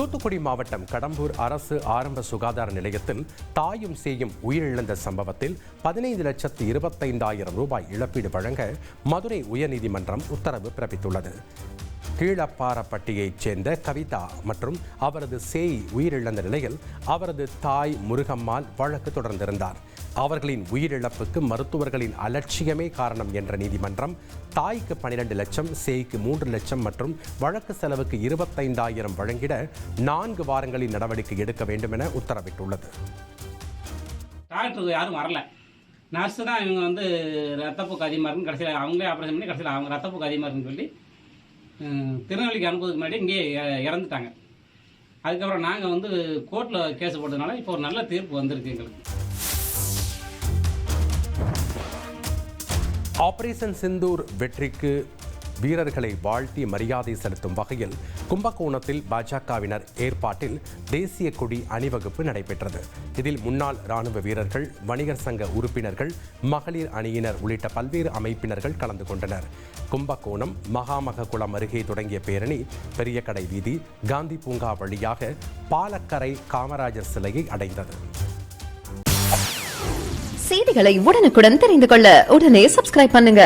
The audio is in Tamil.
தூத்துக்குடி மாவட்டம் கடம்பூர் அரசு ஆரம்ப சுகாதார நிலையத்தில் தாயும் சேயும் உயிரிழந்த சம்பவத்தில் பதினைந்து லட்சத்து இருபத்தைந்தாயிரம் ரூபாய் இழப்பீடு வழங்க மதுரை உயர்நீதிமன்றம் உத்தரவு பிறப்பித்துள்ளது. கீழப்பாரப்பட்டியைச் சேர்ந்த கவிதா மற்றும் அவரது சேய் உயிரிழந்த நிலையில் அவரது தாய் முருகம்மாள் வழக்கு தொடர்ந்திருந்தார். அவர்களின் உயிரிழப்புக்கு மருத்துவர்களின் அலட்சியமே காரணம் என்ற நீதிமன்றம் தாய்க்கு பனிரெண்டு லட்சம் சேய்க்கு மூன்று லட்சம் மற்றும் வழக்கு செலவுக்கு இருபத்தைந்தாயிரம் வழங்கிட நான்கு வாரங்களில் நடவடிக்கை எடுக்க வேண்டும் என உத்தரவிட்டுள்ளது யாரும் வரல. நர்ஸு தான் இவங்க வந்து ரத்தப்போக்கு அதிகமாக இருக்குன்னு கடைசியில் அவங்களே ஆப்ரேஷன் பண்ணி கடைசியில் அவங்க ரத்தப்போக்கு அதிகமாக இருக்குன்னு சொல்லி திருநெல்வேலிக்கு அனுப்புறதுக்கு முன்னாடி இங்கேயே இறந்துட்டாங்க. அதுக்கப்புறம் நாங்கள் வந்து கோர்ட்டில் கேஸ் போட்டதுனால இப்போ ஒரு நல்ல தீர்ப்பு வந்திருக்கு எங்களுக்கு. ஆபரேஷன் சிந்தூர் வெற்றிக்கு வீரர்களை வாழ்த்தி மரியாதை செலுத்தும் வகையில் கும்பகோணத்தில் பாஜகவினர் ஏற்பாட்டில் தேசிய கொடி அணிவகுப்பு நடைபெற்றது. இதில் முன்னாள் ராணுவ வீரர்கள் வணிகர் சங்க உறுப்பினர்கள் மகளிர் அணியினர் உள்ளிட்ட பல்வேறு அமைப்பினர்கள் கலந்து கொண்டனர். கும்பகோணம் மகாமககுளம் அருகே தொடங்கிய பேரணி பெரிய கடை வீதி காந்தி பூங்கா வழியாக பாலக்கரை காமராஜர் சிலையை அடைந்தது. செய்திகளை உடனுக்குடன் தெரிந்து கொள்ள உடனே சப்ஸ்கிரைப் பண்ணுங்க.